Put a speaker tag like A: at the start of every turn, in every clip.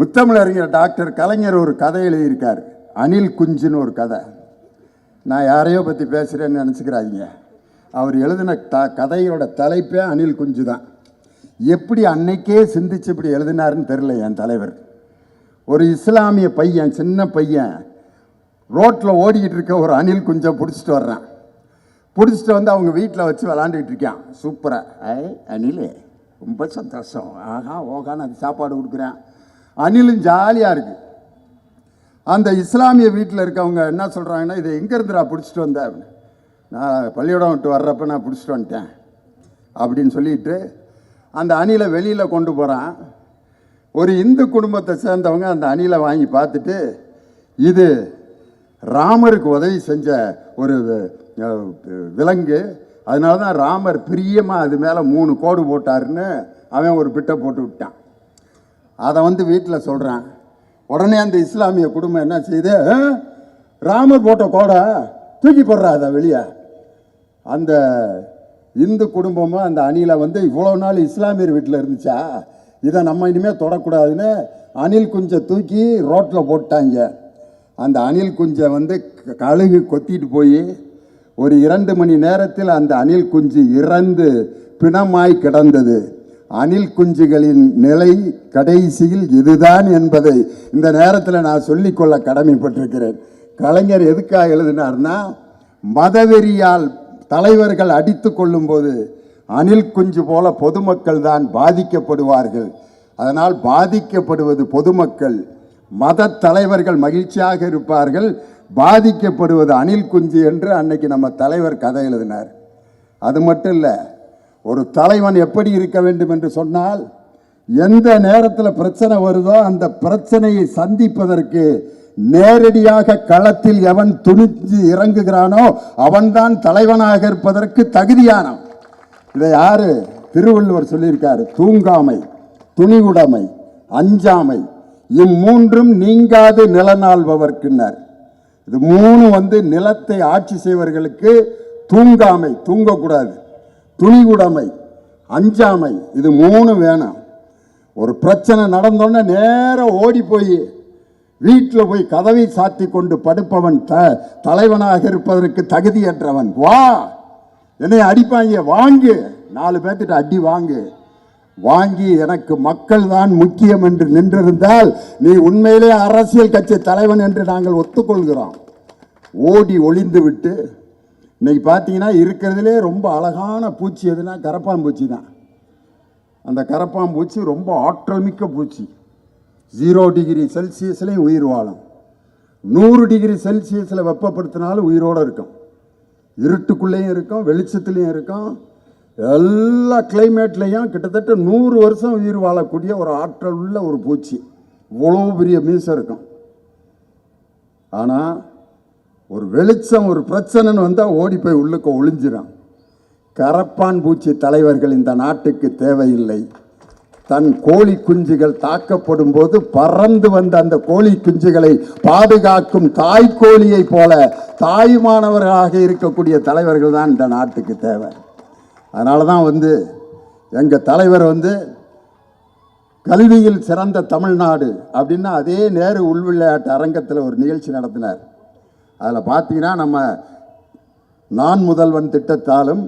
A: முத்தமிழறிஞர் டாக்டர் கலைஞர் ஒரு கதை எழுதியிருக்கார். அனில் குஞ்சுன்னு ஒரு கதை. நான் யாரையோ பற்றி பேசுகிறேன்னு நினச்சிக்கிறாதீங்க. அவர் எழுதின த கதையோட தலைப்பே அனில் குஞ்சு தான். எப்படி அன்னைக்கே சிந்திச்சு இப்படி எழுதினாருன்னு தெரில என் தலைவர். ஒரு இஸ்லாமிய பையன் சின்ன பையன் ரோட்டில் ஓடிக்கிட்டு இருக்க ஒரு அணில் குஞ்சை பிடிச்சிட்டு வர்றான். பிடிச்சிட்டு வந்து அவங்க வீட்டில் வச்சு விளாண்டுக்கிட்டு இருக்கான். சூப்பராக ஐ அணில் ரொம்ப சந்தோஷம். ஆஹா ஓகான்னு அது சாப்பாடு கொடுக்குறேன். அணிலும் ஜாலியாக இருக்குது அந்த இஸ்லாமிய வீட்டில் இருக்கவங்க என்ன சொல்கிறாங்கன்னா இதை எங்கேருந்துடா பிடிச்சிட்டு வந்த? அப்படின்னு. நான் பள்ளியோடம் விட்டு வர்றப்ப நான் பிடிச்சிட்டு வந்துட்டேன். அப்படின்னு சொல்லிட்டு அந்த அணிலை வெளியில் கொண்டு போகிறான் ஒரு இந்து குடும்பத்தை சேர்ந்தவங்க அந்த அணிலை வாங்கி பார்த்துட்டு இது ராமருக்கு உதவி செஞ்ச ஒரு விலங்கு. அதனால தான் ராமர் பிரியமாக அது மேலே மூணு கோடு போட்டாருன்னு அவன் ஒரு பிட்டை போட்டு விட்டான். அதை வந்து வீட்டில் சொல்கிறான் உடனே அந்த இஸ்லாமிய குடும்பம் என்ன செய்யுது? ராமர் போட்ட கோடை தூக்கி போடுறா அதை வெளியே. அந்த இந்து குடும்பமும் அந்த அணிலை வந்து இவ்வளோ நாள் இஸ்லாமியர் வீட்டில் இருந்துச்சா? இதை நம்ம இனிமேல் தொடக்கூடாதுன்னு அணில் குஞ்சை தூக்கி ரோட்டில் போட்டாங்க. அந்த அணில் குஞ்சை வந்து க- கழுகு கொத்திட்டு போய் ஒரு இரண்டு மணி நேரத்தில் அந்த அணில் குஞ்சு இறந்து பிணமாய் கிடந்தது. அணில் குஞ்சுகளின் நிலை கடைசியில் இதுதான் என்பதை இந்த நேரத்தில் நான் சொல்லிக்கொள்ள கடமைப்பட்டிருக்கிறேன். கலைஞர் எதுக்காக எழுதினார்னா மதவெறியால் தலைவர்கள் அடித்து கொள்ளும்போது அணில் குஞ்சு போல பொதுமக்கள் தான் பாதிக்கப்படுவார்கள். அதனால் பாதிக்கப்படுவது பொதுமக்கள். மத தலைவர்கள் மகிழ்ச்சியாக இருப்பார்கள். பாதிக்கப்படுவது அணில் குஞ்சு என்று அன்னைக்கு நம்ம தலைவர் கதை எழுதினார். அது மட்டும் இல்லை ஒரு தலைவன் எப்படி இருக்க வேண்டும் என்று சொன்னால் எந்த நேரத்தில் பிரச்சனை வருதோ அந்த பிரச்சனையை சந்திப்பதற்கு நேரடியாக களத்தில் எவன் துணிஞ்சு இறங்குகிறானோ அவன்தான் தலைவனாக இருப்பதற்கு தகுதியானவன். இதை யாரு? திருவள்ளுவர் சொல்லியிருக்காரு தூங்காமை துணிவுடைமை அஞ்சாமை இம்மூன்றும் நீங்காது நிலநாள்பவர்க்குன்னார் இது மூணு வந்து நிலத்தை ஆட்சி செய்வர்களுக்கு தூங்காமை தூங்கக்கூடாது. துணிவுடைமை அஞ்சாமை இது மூணு வேணும். ஒரு பிரச்சனை நடந்தோன்னே நேராக ஓடி போய் வீட்டில் போய் கதவை சாத்தி கொண்டு படுப்பவன் த தலைவனாக இருப்பதற்கு தகுதியற்றவன். வா! என்னை அடிப்பாங்க வாங்கு! நாலு பேர்த்திட்ட அடி வாங்கு. வாங்கி எனக்கு மக்கள் தான் முக்கியம் என்று நின்றிருந்தால் நீ உண்மையிலே அரசியல் கட்சி தலைவன் என்று நாங்கள் ஒத்துக்கொள்கிறோம். ஓடி ஒளிந்து விட்டு இன்றைக்கி பார்த்தீங்கன்னா இருக்கிறதுலே ரொம்ப அழகான பூச்சி எதுனா கரப்பாம்பூச்சி தான். அந்த கரப்பாம்பூச்சி ரொம்ப ஆற்றல் மிக்க பூச்சி. ஜீரோ டிகிரி செல்சியஸ்லேயும் உயிர் வாழும். நூறு டிகிரி செல்சியஸில் வெப்பப்படுத்தினாலும் உயிரோடு இருக்கும். இருட்டுக்குள்ளேயும் இருக்கும் வெளிச்சத்துலேயும் இருக்கும். எல்லா கிளைமேட்லேயும் கிட்டத்தட்ட நூறு வருஷம் உயிர் வாழக்கூடிய ஒரு ஆற்றல் உள்ள ஒரு பூச்சி. இவ்வளோ பெரிய மீசம் இருக்கும். ஆனால் ஒரு வெளிச்சம் ஒரு பிரச்சனைன்னு வந்தால் ஓடி போய் உள்ளுக்கு ஒளிஞ்சிடும் கரப்பான் பூச்சி தலைவர்கள் இந்த நாட்டுக்கு தேவையில்லை. தன் கோழி குஞ்சுகள் தாக்கப்படும் போது பறந்து வந்த அந்த கோழி குஞ்சுகளை பாதுகாக்கும் தாய்க்கோழியை போல தாய்மானவர்களாக இருக்கக்கூடிய தலைவர்கள் தான் இந்த நாட்டுக்கு தேவை. அதனால தான் வந்து எங்கள் தலைவர் வந்து கல்வியில் சிறந்த தமிழ்நாடு அப்படின்னா அதே நேரு உள்விளையாட்டு அரங்கத்தில் ஒரு நிகழ்ச்சி நடத்தினார். அதில் பார்த்தீங்கன்னா நம்ம நான் முதல்வன் திட்டத்தாலும்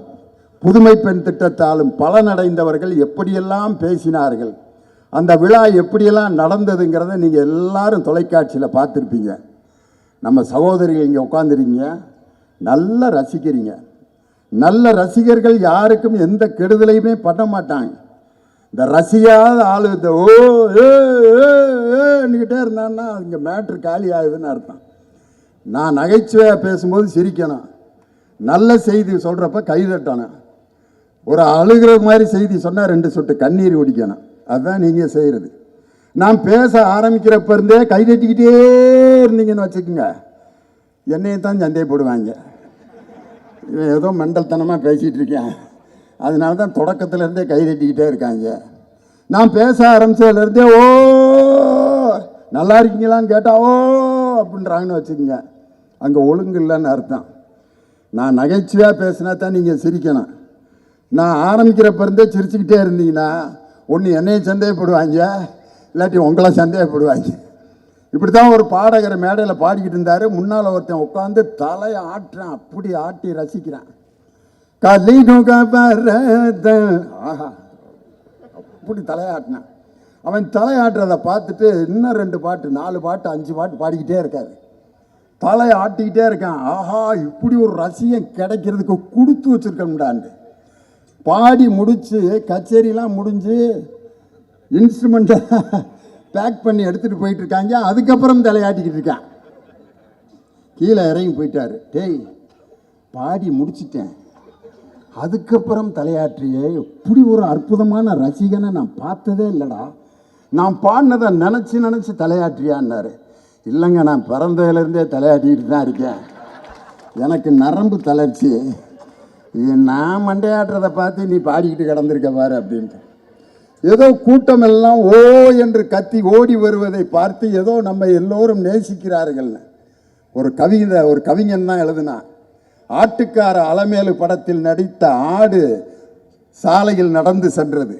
A: புதுமை பெண் திட்டத்தாலும் பலனடைந்தவர்கள் எப்படியெல்லாம் பேசினார்கள் அந்த விழா எப்படியெல்லாம் நடந்ததுங்கிறத நீங்கள் எல்லாரும் தொலைக்காட்சியில் பார்த்துருப்பீங்க. நம்ம சகோதரிகள் இங்கே உட்காந்துருக்கீங்க நல்லா ரசிக்கிறீங்க. நல்ல ரசிகர்கள் யாருக்கும் எந்த கெடுதலையுமே பண்ண மாட்டாங்க. இந்த ரசிகாத ஆளு இந்த ஓ ஏ ஏன்னுக்கிட்டே இருந்தான்னா இங்கே மேட்ரு காலி ஆகுதுன்னு அர்த்தம். நான் நகைச்சுவையாக பேசும்போது சிரிக்கணும். நல்ல செய்தி சொல்கிறப்ப கைதட்டணும் ஒரு அழுகிற மாதிரி செய்தி சொன்னால் ரெண்டு சொட்டு கண்ணீர் குடிக்கணும். அதுதான் நீங்கள் செய்கிறது நான் பேச ஆரம்பிக்கிறப்ப இருந்தே கைதட்டிக்கிட்டே இருந்தீங்கன்னு வச்சுக்கோங்க. என்னையும் தான் சந்தேகப்படுவாங்க இவன் ஏதோ மண்டல்தனமாக பேசிகிட்டு இருக்கேன். அதனால தான் தொடக்கத்துலேருந்தே கைதட்டிக்கிட்டே இருக்காங்க. நான் பேச ஆரம்பித்ததுலேருந்தே ஓ நல்லா இருக்கீங்களான்னு கேட்டால் ஓ அப்படின்றாங்கன்னு வச்சுக்கோங்க. அங்கே ஒழுங்கு இல்லைன்னு அர்த்தம். நான் நகைச்சுவையாக பேசினா தான் நீங்கள் சிரிக்கணும். நான் ஆரம்பிக்கிறப்ப இருந்தே சிரிச்சுக்கிட்டே இருந்தீங்கன்னா ஒன்று என்னையை சந்தேகப்படுவாங்க இல்லாட்டி உங்களை சந்தேகப்படுவாங்க. இப்படி தான் ஒரு பாடகர் மேடையில் பாடிக்கிட்டு இருந்தார். முன்னால் ஒருத்தன் உட்காந்து தலையை ஆட்டுறான் அப்படி ஆட்டி ரசிக்கிறான். ஆஹா அப்படி தலையாட்டினான் அவன் தலையாட்டுறதை பார்த்துட்டு இன்னும் ரெண்டு பாட்டு நாலு பாட்டு அஞ்சு பாட்டு பாடிக்கிட்டே இருக்காரு. தலையை ஆட்டிக்கிட்டே இருக்கான். ஆஹா இப்படி ஒரு ரசியம் கிடைக்கிறதுக்கு கொடுத்து வச்சிருக்கோம்டாண்டு பாடி முடித்து கச்சேரிலாம் முடிஞ்சு இன்ஸ்ட்ருமெண்ட்டை பேக் பண்ணி எடுத்துகிட்டு போயிட்டுருக்காங்க அதுக்கப்புறம் தலையாட்டிக்கிட்டு இருக்கான். கீழே இறங்கி போயிட்டார். டேய் பாடி முடிச்சிட்டேன். அதுக்கப்புறம் தலையாற்றியே இப்படி ஒரு அற்புதமான ரசிகனை நான் பார்த்ததே இல்லைடா. நான் பாடினதை நினச்சி நினச்சி தலையாற்றியான்னாரு இல்லைங்க நான் பிறந்ததுலேருந்தே தலையாட்டிக்கிட்டு தான் இருக்கேன். எனக்கு நரம்பு தளர்ச்சி. இது நான் மண்டையாடுறதை பார்த்து நீ பாடிக்கிட்டு கிடந்திருக்க பாரு அப்படின்ட்டு. ஏதோ கூட்டம் எல்லாம் ஓ என்று கத்தி ஓடி வருவதை பார்த்து ஏதோ நம்ம எல்லோரும் நேசிக்கிறார்கள். ஒரு கவிதை ஒரு கவிஞன் தான் எழுதினான் ஆட்டுக்கார அலமேலு படத்தில் நடித்த ஆடு சாலையில் நடந்து சென்றது.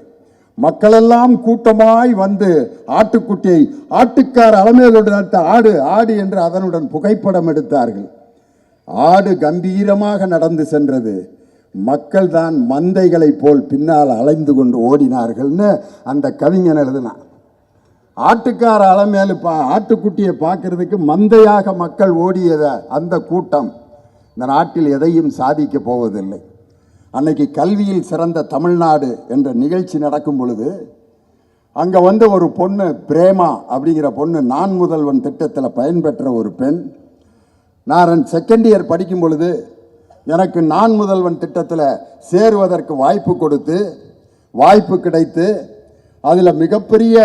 A: மக்களெல்லாம் கூட்டமாய் வந்து ஆட்டுக்குட்டியை ஆட்டுக்கார அலமேலோடு ஆடு ஆடு என்று அதனுடன் புகைப்படம் எடுத்தார்கள். ஆடு கம்பீரமாக நடந்து சென்றது. மக்கள் தான் மந்தைகளைப் போல் பின்னால் அலைந்து கொண்டு ஓடினார்கள்னு அந்த கவிஞன் எழுதினான். ஆட்டுக்கார அலமேலு பா ஆட்டுக்குட்டியை பார்க்கறதுக்கு மந்தையாக மக்கள் ஓடியத அந்த கூட்டம். இந்த நாட்டில் எதையும் சாதிக்க போவதில்லை. அன்னைக்கு கல்வியில் சிறந்த தமிழ்நாடு என்ற நிகழ்ச்சி நடக்கும் பொழுது அங்கே வந்து ஒரு பொண்ணு பிரேமா அப்படிங்கிற பொண்ணு நான் முதல்வன் திட்டத்தில் பயன்பெற்ற ஒரு பெண். நான் செகண்ட் இயர் படிக்கும் பொழுது எனக்கு நான் முதல்வன் திட்டத்தில் சேருவதற்கு வாய்ப்பு கொடுத்து வாய்ப்பு கிடைத்து அதில் மிகப்பெரிய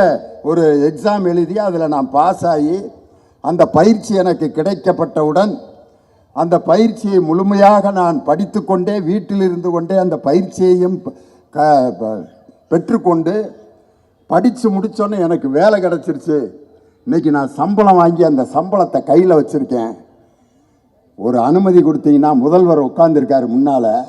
A: ஒரு எக்ஸாம் எழுதி அதில் நான் பாஸ் ஆகி அந்த பயிற்சி எனக்கு கிடைக்கப்பட்டவுடன் அந்த பயிற்சியை முழுமையாக நான் படித்துக்கொண்டே வீட்டில் இருந்து கொண்டே அந்த பயிற்சியையும் க- ப- பெற்றுக்கொண்டு படித்து முடித்தோன்னே எனக்கு வேலை கிடச்சிருச்சு. இன்னைக்கு நான் சம்பளம் வாங்கி அந்த சம்பளத்தை கையில் வச்சுருக்கேன். ஒரு அனுமதி கொடுத்தீங்கன்னா முதல்வர் உட்காந்துருக்காரு முன்னால்.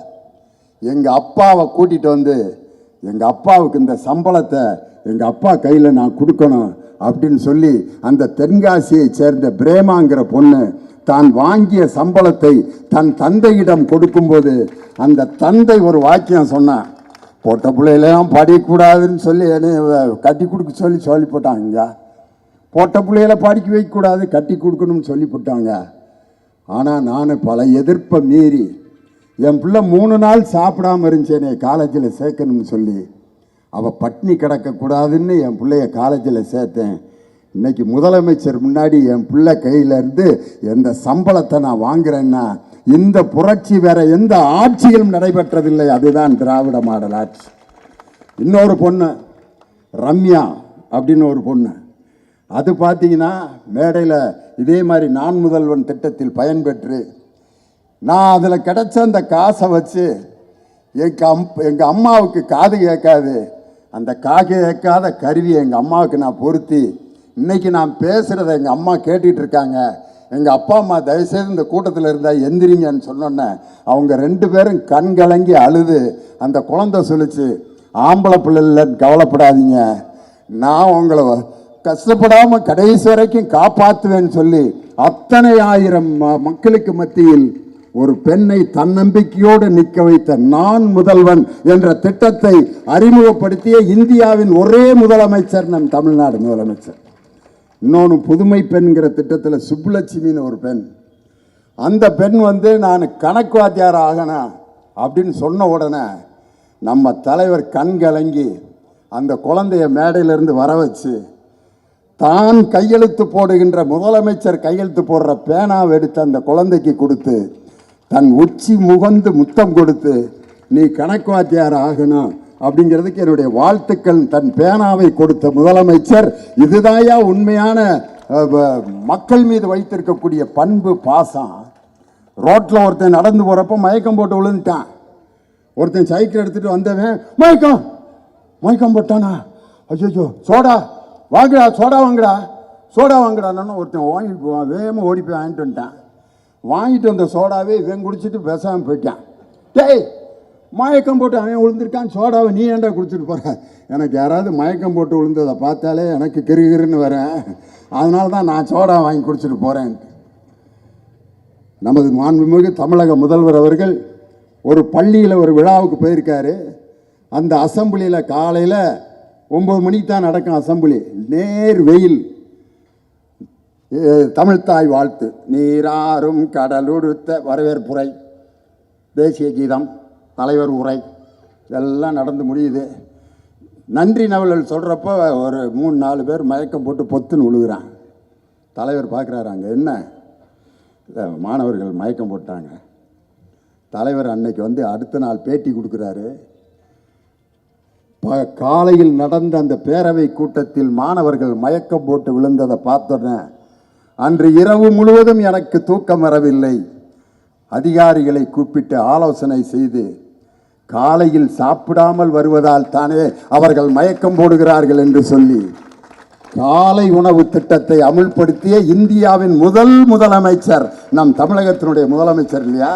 A: எங்கள் அப்பாவை கூட்டிகிட்டு வந்து எங்கள் அப்பாவுக்கு இந்த சம்பளத்தை எங்கள் அப்பா கையில் நான் கொடுக்கணும் அப்படின்னு சொல்லி அந்த தென்காசியை சேர்ந்த பிரேமாங்கிற பொண்ணு தான் வாங்கிய சம்பளத்தை தன் தந்தையிடம் கொடுக்கும்போது அந்த தந்தை ஒரு வாக்கியம் சொன்னான் பொட்ட பிள்ளையிலாம் படிக்கக்கூடாதுன்னு சொல்லி என்னை கட்டி கொடுக்க சொல்லி சொல்லி போட்டாங்க. பொட்ட பிள்ளைகளை படிக்க வைக்கக்கூடாது கட்டி கொடுக்கணும்னு சொல்லி போட்டாங்க. ஆனால் நான் பல எதிர்ப்பை மீறி என் பிள்ளை மூணு நாள் சாப்பிடாம இருந்துச்சேனே காலேஜில் சேர்க்கணும்னு சொல்லி அவள் பட்னி கிடக்கக்கூடாதுன்னு என் பிள்ளைய காலேஜில் சேர்த்தேன். இன்னைக்கு முதலமைச்சர் முன்னாடி என் பிள்ளை கையிலேருந்து எந்த சம்பளத்தை நான் வாங்குறேன்னா இந்த புரட்சி வேற எந்த ஆட்சியிலும் நடைபெற்றதில்லை. அதுதான் திராவிட மாடல் ஆட்சி. இன்னொரு பொண்ணு ரம்யா அப்படின்னு ஒரு பொண்ணு. அது பார்த்தீங்கன்னா மேடையில் இதே மாதிரி நான் முதல்வன் திட்டத்தில் பயன்பெற்று நான் அதில் கிடைச்ச அந்த காசை வச்சு எங்கள் அம் எங்கள் அம்மாவுக்கு காது கேட்காது. அந்த காது கேட்காத கருவியை எங்கள் அம்மாவுக்கு நான் பொருத்தி இன்னைக்கு நான் பேசுகிறத எங்கள் அம்மா கேட்டுட்டு இருக்காங்க. எங்கள் அப்பா அம்மா தயவுசெய்து இந்த கூட்டத்தில் இருந்தால் எந்திரிங்கன்னு சொன்னோன்னே அவங்க ரெண்டு பேரும் கண் கலங்கி அழுது. அந்த குழந்தை சொல்லிச்சு ஆம்பளை பிள்ளைலன்னு கவலைப்படாதீங்க. நான் உங்களை கஷ்டப்படாமல் கடைசி வரைக்கும் காப்பாற்றுவேன்னு சொல்லி அத்தனை ஆயிரம் ம- மக்களுக்கு மத்தியில் ஒரு பெண்ணை தன்னம்பிக்கையோடு நிற்க வைத்த நான் முதல்வன் என்ற திட்டத்தை அறிமுகப்படுத்திய இந்தியாவின் ஒரே முதலமைச்சர் நம் தமிழ்நாடு முதலமைச்சர். இன்னொன்று புதுமை பெண்கிற திட்டத்தில் சுப்புலட்சுமின்னு ஒரு பெண். அந்த பெண் வந்து நான் கணக்கு வாத்தியார் ஆகணும் அப்படின்னு சொன்ன உடனே நம்ம தலைவர் கண் கலங்கி அந்த குழந்தைய மேடையிலிருந்து வர வச்சு தான் கையெழுத்து போடுகின்ற முதலமைச்சர் கையெழுத்து போடுற பேனாவை எடுத்து அந்த குழந்தைக்கு கொடுத்து தன் உச்சி முகந்து முத்தம் கொடுத்து நீ கணக்கு வாத்தியார் ஆகணும் அப்படிங்கிறதுக்கு என்னுடைய வாழ்த்துக்கள். தன் பேனாவை கொடுத்த முதலமைச்சர் இதுதாயா உண்மையான மக்கள் மீது வைத்திருக்கக்கூடிய பண்பு பாசம் ரோட்டில் ஒருத்தன் நடந்து போகிறப்ப மயக்கம் போட்டு விழுந்துட்டான். ஒருத்தன் சைக்கிள் எடுத்துகிட்டு வந்தவன் மயக்கம்! மயக்கம் போட்டானா? ஐயோ சோடா! வாங்குடா! சோடா வாங்குடா! சோடா வாங்குடான்னு ஒருத்தன் வாங்கிட்டு போவான் வேகமாக ஓடி போய் வாங்கிட்டு வந்துட்டான். வாங்கிட்டு வந்த சோடாவே இவன் குடிச்சிட்டு பேசாமல் போயிட்டான். டேய்! மயக்கம் போட்டு அவன் விழுந்திருக்கான் சோடாவை நீ ஏண்டா குடிச்சிட்டு போகிற எனக்கு யாராவது மயக்கம் போட்டு விழுந்ததை பார்த்தாலே எனக்கு கிருகிருன்னு வரேன் அதனால தான் நான் சோடா வாங்கி குடிச்சிட்டு போகிறேன் நமது மாண்புமிகு தமிழக முதல்வர் அவர்கள் ஒரு பள்ளியில் ஒரு விழாவுக்கு போயிருக்காரு. அந்த அசம்பிளியில் காலையில் ஒம்பது மணிக்கு தான் நடக்கும் அசம்பிளி. நேர் வெயில். அஹ், தமிழ்த்தாய் வாழ்த்து. நீராறும் கடலுடுத்த வரவேற்புரை. தேசிய கீதம். தலைவர் உரை. இதெல்லாம் நடந்து முடியுது. நன்றி நவலல் சொல்கிறப்போ ஒரு மூணு நாலு பேர் மயக்கம் போட்டு பொத்துன்னு விழுகிறான் தலைவர் பார்க்குறாரு அங்கே என்ன? மாணவர்கள் மயக்கம் போட்டாங்க. தலைவர் அன்னைக்கு வந்து அடுத்த நாள் பேட்டி கொடுக்குறாரு. ப காலையில் நடந்த அந்த பேரவை கூட்டத்தில் மாணவர்கள் மயக்கம் போட்டு விழுந்ததை பார்த்தோன்னே அன்று இரவு முழுவதும் எனக்கு தூக்கம் வரவில்லை. அதிகாரிகளை கூப்பிட்டு ஆலோசனை செய்து காலையில் சாப்பிடாமல் வருவதால் தானே அவர்கள் மயக்கம் போடுகிறார்கள் என்று சொல்லி காலை உணவு திட்டத்தை அமுல்படுத்திய இந்தியாவின் முதல் முதலமைச்சர் நம் தமிழகத்தினுடைய முதலமைச்சர் இல்லையா?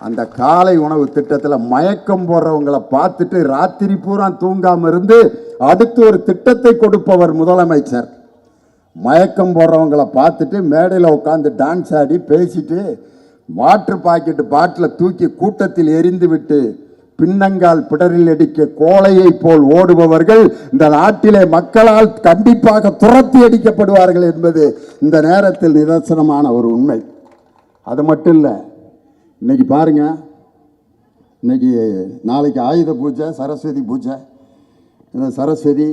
A: அந்த காலை உணவு திட்டத்தில் மயக்கம் போடுறவங்களை பார்த்துட்டு ராத்திரி பூரா தூங்காம இருந்து அடுத்து ஒரு திட்டத்தை கொடுப்பவர் முதலமைச்சர். மயக்கம் போடுறவங்களை பார்த்துட்டு மேடையில் உட்காந்து டான்ஸ் ஆடி பேசிட்டு வாட்டர் பாக்கெட் பாட்டில் தூக்கி கூட்டத்தில் எரிந்துவிட்டு பின்னங்கால் பிடரில் அடிக்க கோலையைப் போல் ஓடுபவர்கள் இந்த நாட்டிலே மக்களால் கண்டிப்பாக துரத்தி அடிக்கப்படுவார்கள் என்பது இந்த நேரத்தில் நிதர்சனமான ஒரு உண்மை. அது மட்டும் இல்லை இன்னைக்கு பாருங்க இன்னைக்கு நாளைக்கு ஆயுத பூஜை சரஸ்வதி பூஜை. இந்த சரஸ்வதி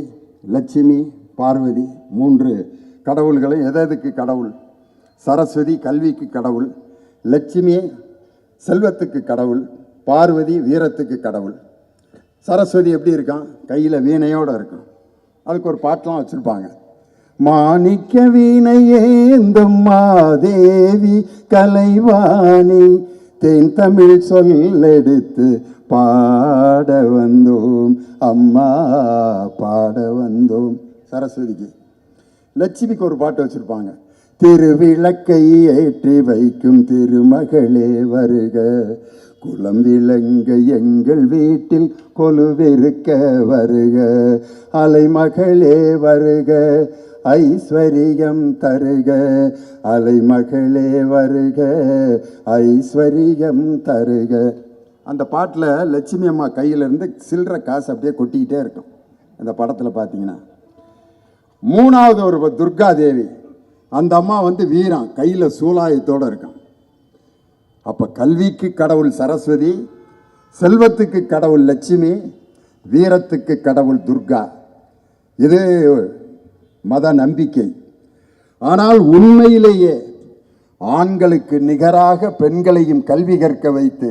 A: லட்சுமி பார்வதி மூன்று கடவுள்களும் எது கடவுள்? சரஸ்வதி கல்விக்கு கடவுள். லட்சுமி செல்வத்துக்கு கடவுள் பார்வதி வீரத்துக்கு கடவுள். சரஸ்வதி எப்படி இருக்கான்? கையில் வீணையோடு இருக்கும் அதுக்கு ஒரு பாட்டெலாம் வச்சுருப்பாங்க. மாணிக்க வீணையேந்தும் மாதேவி கலைவாணி தென் தமிழ் சொல்லெடுத்து பாட வந்தோம். அம்மா பாட வந்தோம். சரஸ்வதிக்கு. லட்சுமிக்கு ஒரு பாட்டு வச்சுருப்பாங்க. திருவிளக்கை ஏற்றி வைக்கும் திருமகளே வருக. குளம் விளங்க எங்கள் வீட்டில் கொலுவிருக்க வருக. அலைமகளே வருக ஐஸ்வரியம் தருக. அலைமகளே வருக ஐஸ்வரியம் தருக. அந்த பாட்டில் லட்சுமி அம்மா கையிலேருந்து சில்லற காசு அப்படியே கொட்டிக்கிட்டே இருக்கும். அந்த படத்தில் பார்த்தீங்கன்னா மூணாவது ஒரு துர்கா தேவி அந்த அம்மா வந்து வீரம் கையில் சூலாயத்தோடு இருக்கான். அப்போ கல்விக்கு கடவுள் சரஸ்வதி செல்வத்துக்கு கடவுள் லட்சுமி வீரத்துக்கு கடவுள் துர்கா. இது மத நம்பிக்கை. ஆனால் உண்மையிலேயே ஆண்களுக்கு நிகராக பெண்களையும் கல்வி கற்க வைத்து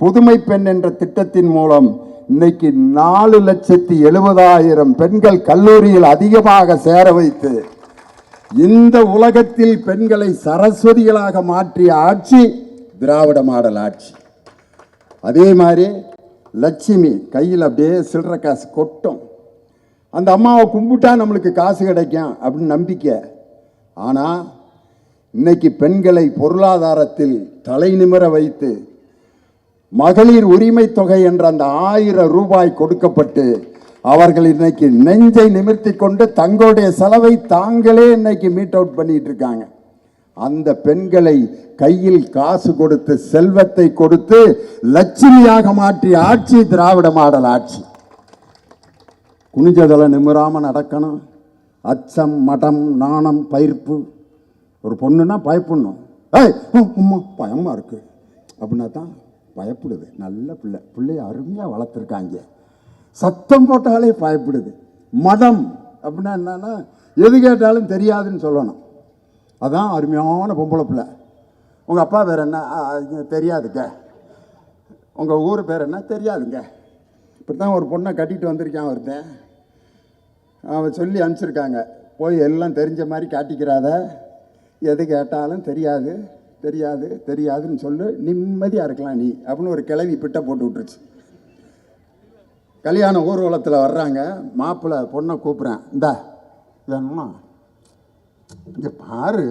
A: புதுமை பெண் என்ற திட்டத்தின் மூலம் இன்னைக்கு நாலு லட்சத்தி எழுபதாயிரம் பெண்கள் கல்லூரியில் அதிகமாக சேர வைத்து இந்த உலகத்தில் பெண்களை சரஸ்வதிகளாக மாற்றிய ஆட்சி திராவிட மாடல் ஆட்சி. அதே மாதிரி லட்சுமி கையில் அப்படியே சில்லற காசு கொட்டும். அந்த அம்மாவை கும்பிட்டா நம்மளுக்கு காசு கிடைக்கும் அப்படின்னு நம்பிக்கை. ஆனால் இன்னைக்கு பெண்களை பொருளாதாரத்தில் தலை நிமிர வைத்து மகளிர் உரிமை தொகை என்ற அந்த ஆயிரம் ரூபாய் கொடுக்கப்பட்டு அவர்கள் இன்னைக்கு நெஞ்சை நிமிர்த்தி கொண்டு தங்களுடைய செலவை தாங்களே இன்னைக்கு மீட் அவுட் பண்ணிட்டு இருக்காங்க. அந்த பெண்களை கையில் காசு கொடுத்து செல்வத்தை கொடுத்து லட்சுமியாக மாற்றிய ஆட்சி திராவிட மாடல் ஆட்சி. குனிஞ்சதலை நிமிராமல் நடக்கணும். அச்சம் மடம் நாணம் பயிர்ப்பு. ஒரு பொண்ணுன்னா பயப்படணும் ஏய் உம், உம்மா பயமாக இருக்கு. அப்படின்னா தான் பயப்படுது. நல்ல பிள்ளை. பிள்ளைய அருமையாக வளர்த்துருக்காங்க. சத்தம் போட்டாலே பயப்படுது. மதம் அப்படின்னா என்னென்னா எது கேட்டாலும் தெரியாதுன்னு சொல்லணும். அதான் அருமையான பொம்பளை பிள்ளை. உங்கள் அப்பா பேர் என்ன? தெரியாதுங்க. உங்கள் ஊர் பேர் என்ன? தெரியாதுங்க. இப்படி தான் ஒரு பொண்ணை கட்டிட்டு வந்திருக்கான் ஒருத்தன். அவன் சொல்லி அனுப்பிச்சிருக்காங்க. போய் எல்லாம் தெரிஞ்ச மாதிரி காட்டிக்கிறாத. எது கேட்டாலும் தெரியாது தெரியாது தெரியாதுன்னு சொல்லு. நிம்மதியாக இருக்கலாம் நீ அப்படின்னு ஒரு கிளவி பிட்ட போட்டு விட்டுருச்சு. கல்யாண ஊர்வலத்தில் வர்றாங்க. மாப்பிள்ளை பொண்ணை கூப்பிட்றேன். இந்தா வேணுமா? இங்கே பாரு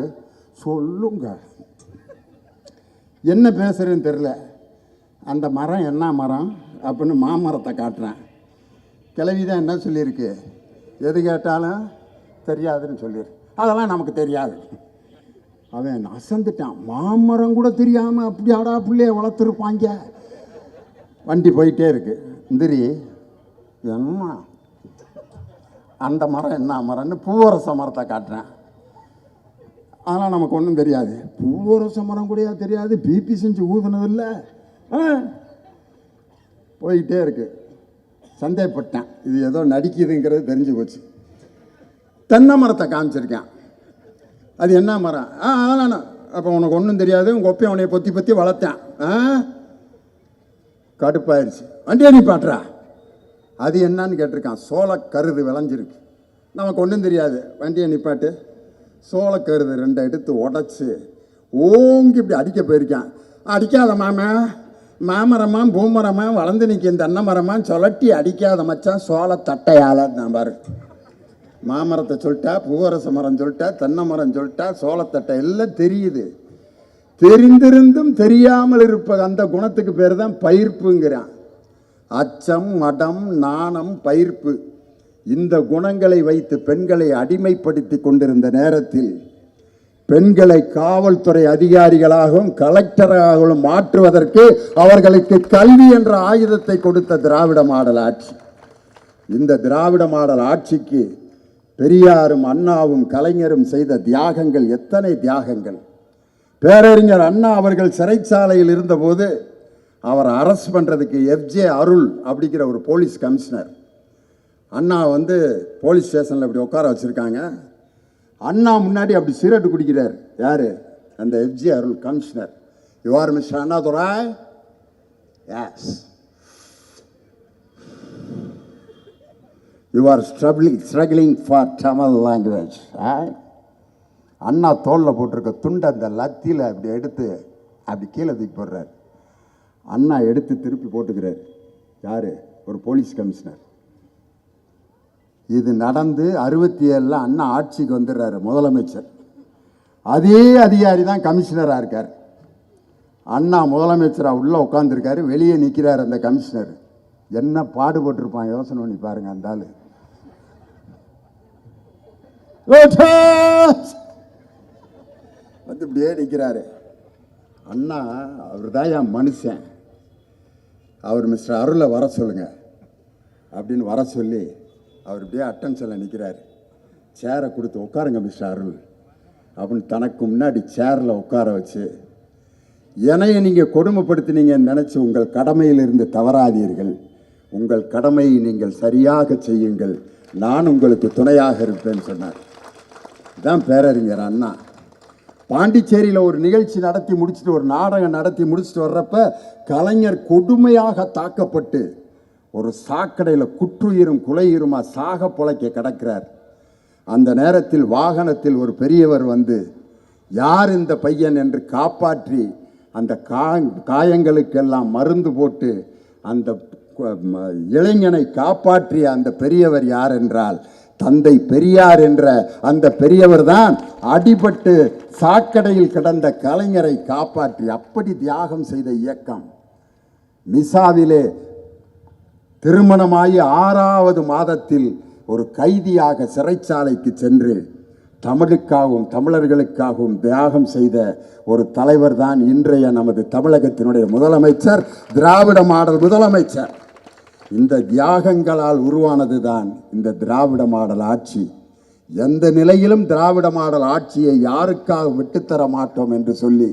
A: சொல்லுங்க. என்ன பேசுகிறேன்னு தெரில அந்த மரம் என்ன மரம் அப்படின்னு மாமரத்தை காட்டுறேன். கிளவி தான் என்ன சொல்லியிருக்கு? எது கேட்டாலும் தெரியாதுன்னு சொல்லியிருக்கு. அதெல்லாம் நமக்கு தெரியாது. அவன் அசந்துட்டான். மாமரம் கூட தெரியாமல் அப்படி ஆடா பிள்ளைய வளர்த்துருப்பாங்க. வண்டி போயிட்டே இருக்கு. இந்திரி என்ன? அந்த மரம் என்ன மரம்னு பூவரச மரத்தை காட்டுறேன். அதெல்லாம் நமக்கு ஒன்றும் தெரியாது. பூவரச மரம் கூட தெரியாது. பிபி செஞ்சு ஊதுனதில்லை. ஆ? போயிட்டே இருக்கு. சந்தேகப்பட்டேன். இது ஏதோ நடிக்குதுங்கிறது தெரிஞ்சு போச்சு. தென்னை மரத்தை காமிச்சிருக்கேன். அது என்ன மரம்? ஆ அதெல்லாம் அப்போ உனக்கு ஒன்றும் தெரியாது. உங்கள் ஒப்பையை உன்னைய பொத்தி பொத்தி வளர்த்தேன். ஆ? கடுப்பாயிருச்சு. வண்டியை நீ பாட்டுறா. அது என்னன்னு கேட்டிருக்கான். சோளக்கருது விளைஞ்சிருக்கு. நமக்கு ஒன்றும் தெரியாது. வண்டியை நிப்பாட்டு. சோளக்கருது ரெண்டை எடுத்து உடச்சி ஓங்கி இப்படி அடிக்க போயிருக்கான். அடிக்காத மாமா மாமரமா பூமரமா வளர்ந்து நிற்கும் தென்னை மரமா சொலட்டி அடிக்காத மச்சான் சோள தட்டையால் நான் பாரு. மாமரத்தை சொல்லிட்டா பூவரச மரம் சொல்லிட்டா தென்னை மரம் சொல்லிட்டா சோளத்தட்டை எல்லாம் தெரியுது. தெரிந்திருந்தும் தெரியாமல் இருப்பது அந்த குணத்துக்கு பேர் தான் பயிர்ப்புங்கிறான். அச்சம் மடம் நாணம் பயிர்ப்பு. இந்த குணங்களை வைத்து பெண்களை அடிமைப்படுத்தி கொண்டிருந்த நேரத்தில் பெண்களை காவல்துறை அதிகாரிகளாகவும் கலெக்டராகவும் மாற்றுவதற்கு அவர்களுக்கு கல்வி என்ற ஆயுதத்தை கொடுத்த திராவிட மாடல் ஆட்சி. இந்த திராவிட மாடல் ஆட்சிக்கு பெரியாரும் அண்ணாவும் கலைஞரும் செய்த தியாகங்கள் எத்தனை தியாகங்கள். பேரறிஞர் அண்ணா அவர்கள் சிறைச்சாலையில் இருந்தபோது அவர் அரெஸ்ட் பண்ணுறதுக்கு எஃப்ஜே அருள் அப்படிங்கிற ஒரு போலீஸ் கமிஷனர் அண்ணா வந்து போலீஸ் ஸ்டேஷனில் இப்படி உட்கார வச்சுருக்காங்க. அண்ணா முன்னாடி அப்படி சிகரெட்டு குடிக்கிறார். யார்? அந்த FJ Arul commissioner you are mister Annadurai yes you are struggling struggling for Tamil language Anna தோளில் போட்டிருக்க துண்டை அந்த லத்தியில் அப்படி எடுத்து அப்படி கீழே தூக்கி போடுறாரு. அண்ணா எடுத்து திருப்பி போட்டுக்கிறார். யார்? ஒரு போலீஸ் கமிஷனர். இது நடந்து அறுபத்தி ஏழில் அண்ணா ஆட்சிக்கு வந்துடுறாரு முதலமைச்சர். அதே அதிகாரி தான் கமிஷனராக இருக்கார். அண்ணா முதலமைச்சராக உள்ளே உட்காந்துருக்காரு வெளியே நிற்கிறார் அந்த கமிஷனர். என்ன பாடுபட்டிருப்பான்? யோசனை பண்ணி பாருங்க அந்த ஆள். வந்து இப்படியே நிற்கிறாரு அண்ணா அவர் தான் என் மனுஷன். அவர் மிஸ்டர் அருளை வர சொல்லுங்க. அப்படின்னு வர சொல்லி அவர் இப்படியே அட்டன்ஷனில் நிற்கிறாரு சேரை கொடுத்து உட்காருங்க மிஸ்டர் அருள். அப்படின்னு தனக்கு முன்னாடி சேரில் உட்கார வச்சு என்னைய நீங்கள் கொடுமைப்படுத்தினீங்கன்னு நினச்சி உங்கள் கடமையிலிருந்து தவறாதீர்கள். உங்கள் கடமையை நீங்கள் சரியாக செய்யுங்கள். நான் உங்களுக்கு துணையாக இருப்பேன்னு சொன்னார். இதான் பேரறிஞர் அண்ணா. பாண்டிச்சேரியில் ஒரு நிகழ்ச்சி நடத்தி முடிச்சுட்டு ஒரு நாடகம் நடத்தி முடிச்சுட்டு வர்றப்ப கலைஞர் கொடுமையாக தாக்கப்பட்டு ஒரு சாக்கடையில் குற்றுயிரும் குலையுருமா சாக புழைக்க கிடக்கிறார். அந்த நேரத்தில் வாகனத்தில் ஒரு பெரியவர் வந்து யார் இந்த பையன்? என்று காப்பாற்றி அந்த காயங்களுக்கெல்லாம் மருந்து போட்டு அந்த இளைஞனை காப்பாற்றிய அந்த பெரியவர் யார் என்றால் தந்தை பெரியார் என்ற அந்த பெரியவர் தான் அடிபட்டு சாக்கடையில் கிடந்த கலைஞரை காப்பாற்றி அப்படி தியாகம் செய்த இயக்கம். மிசாவிலே திருமணமாகி ஆறாவது மாதத்தில் ஒரு கைதியாக சிறைச்சாலைக்கு சென்று தமிழுக்காகவும் தமிழர்களுக்காகவும் தியாகம் செய்த ஒரு தலைவர் தான் இன்றைய நமது தமிழகத்தினுடைய முதலமைச்சர் திராவிட மாடல் முதலமைச்சர். இந்த தியாகங்களால் உருவானது தான் இந்த திராவிட மாடல் ஆட்சி. எந்த நிலையிலும் திராவிட மாடல் ஆட்சியை யாருக்காக விட்டுத்தர மாட்டோம் என்று சொல்லி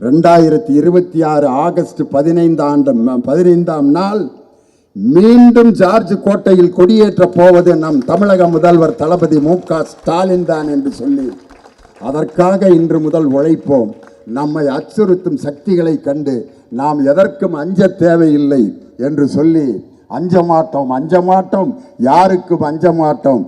A: ரெண்டாயிரத்தி இருபத்தி ஆறு ஆகஸ்ட் பதினைந்தாம் பதினைந்தாம் நாள் மீண்டும் ஜார்ஜ் கோட்டையில் கொடியேற்ற போவது நம் தமிழக முதல்வர் தளபதி மு க ஸ்டாலின் தான் என்று சொல்லி அதற்காக இன்று முதல் உழைப்போம். நம்மை அச்சுறுத்தும் சக்திகளை கண்டு நாம் எதற்கும் அஞ்ச தேவையில்லை என்று சொல்லி அஞ்ச மாட்டோம் அஞ்ச மாட்டோம் யாருக்கும் அஞ்ச மாட்டோம்